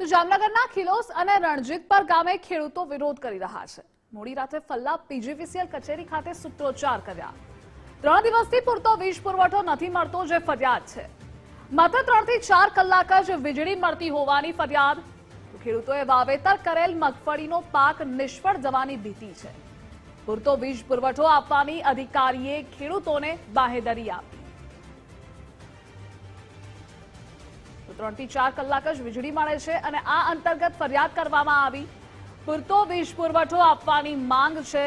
તો જામનગરના ખિલોસ અને રણજીતપર ગામે ખેડૂતો વિરોધ કરી રહ્યા છે. મોડી રાત્રે ફલ્લા પીજીવીસીએલ કચેરી ખાતે સૂત્રોચ્ચાર કર્યા. ત્રણ દિવસથી પૂરતો વીજ પુરવઠો નથી મળતો જે ફરિયાદ છે. માત્ર ત્રણથી ચાર કલાક જ વીજળી મળતી હોવાની ફરિયાદ. ખેડૂતોએ વાવેતર કરેલ મગફળીનો પાક નિષ્ફળ જવાની ભીતિ છે. પૂરતો વીજ પુરવઠો આપવાની અધિકારીએ ખેડૂતોને બાહેદરી આપી. તો ત્રણથી ચાર કલાક જ વીજળી મળે છે અને આ અંતર્ગત ફરિયાદ કરવામાં આવી. પૂરતો વીજ પુરવઠો આપવાની માંગ છે.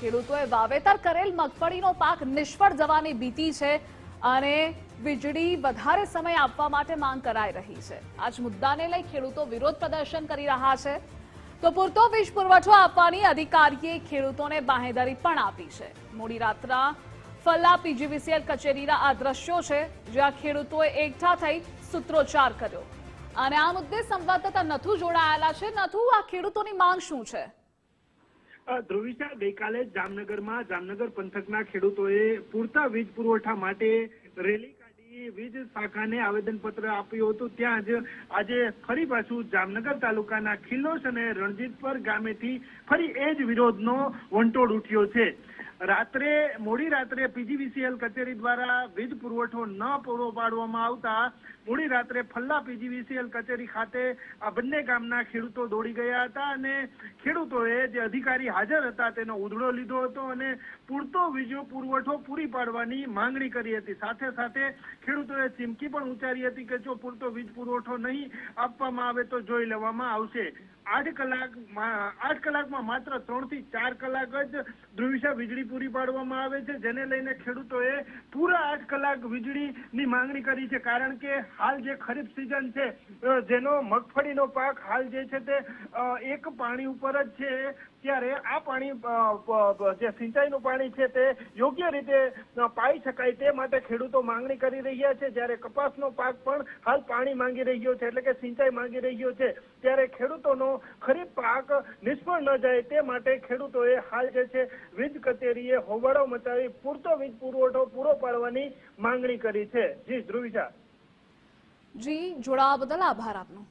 ખેડૂતોએ વાવેતર કરેલ મગફળીનો પાક નિષ્ફળ જવાની ભીતિ છે અને વીજળી વધારે સમય આપવા માટે માંગ કરાઈ રહી છે. આ જ મુદ્દાને લઈ ખેડૂતો વિરોધ પ્રદર્શન કરી રહ્યા છે. તો પૂરતો વીજ પુરવઠો આપવાની અધિકારીએ ખેડૂતોને બાહેધરી પણ આપી છે. મોડી રાતના ફલ્લા પીજીવીસીએલ કચેરીના આ દ્રશ્યો છે, જ્યાં ખેડૂતોએ એકઠા થઈ સૂત્રોચ્ચાર કર્યો. અને આ મુદ્દે સંવાદદાતા નથુ જોડાયેલા છે. નથુ, આ ખેડૂતોની માંગ શું છે? ધ્રુવિશા ગઈકાલે જામનગરમાં, જામનગર પંથકના ખેડૂતોએ પૂરતા વીજ પુરવઠા માટે રેલી કાઢી, વીજ શાખાને આવેદનપત્ર આપ્યું હતું. ત્યાં જ આજે ફરી પાછું જામનગર તાલુકાના ખિલ્લોશ અને રણજીતપર ગામેથી ફરી એ જ વિરોધનો વંટોળ ઉઠ્યો છે. રાત્રે, મોડી રાત્રે પીજીવીસીએલ કચેરી દ્વારા વીજ પુરવઠો ન પૂરો પાડવામાં આવતા મોડી રાત્રે ફલ્લા પીજીવીસીએલ કચેરી ખાતે આ બંને ગામના ખેડૂતો દોડી ગયા હતા અને ખેડૂતોએ જે અધિકારી હાજર હતા તેનો ઉધડો લીધો હતો અને પૂરતો વીજો પુરવઠો પૂરી પાડવાની માંગણી કરી હતી. સાથે સાથે ખેડૂતોએ ચીમકી પણ ઉચ્ચારી હતી કે જો પૂરતો વીજ પુરવઠો નહીં આપવામાં આવે તો જોઈ લેવામાં આવશે. આઠ કલાકમાં આઠ કલાકમાં માત્ર ત્રણથી ચાર કલાક જ ધ્રુવિશા વીજળી પૂરી પાડવામાં આવે છે, જેને લઈને ખેડૂતોએ પૂરા આઠ કલાક વીજળીની માંગણી કરી છે. કારણ કે હાલ જે ખરીફ સિઝન છે જેનો મગફળીનો પાક હાલ જે છે તે એક પાણી ઉપર જ છે. ત્યારે આ પાણી જે સિંચાઈનું પાણી છે તે યોગ્ય રીતે પાઈ શકાય તે માટે ખેડૂતો માંગણી કરી રહ્યા છે. જ્યારે કપાસનો પાક પણ હાલ પાણી માંગી રહ્યો છે, એટલે કે સિંચાઈ માંગી રહ્યો છે. ત્યારે ખેડૂતોનો ખરીફ પાક નિષ્ફળ ન જાય તે માટે ખેડૂતોએ હાલ જે છે વીજ કચેરીએ હોબાળો મચાવી પૂરતો વીજ પુરવઠો પૂરો પાડવાની માંગણી કરી છે. જી ધ્રુવિશા જી, જોડાવા બદલ આભાર આપનો.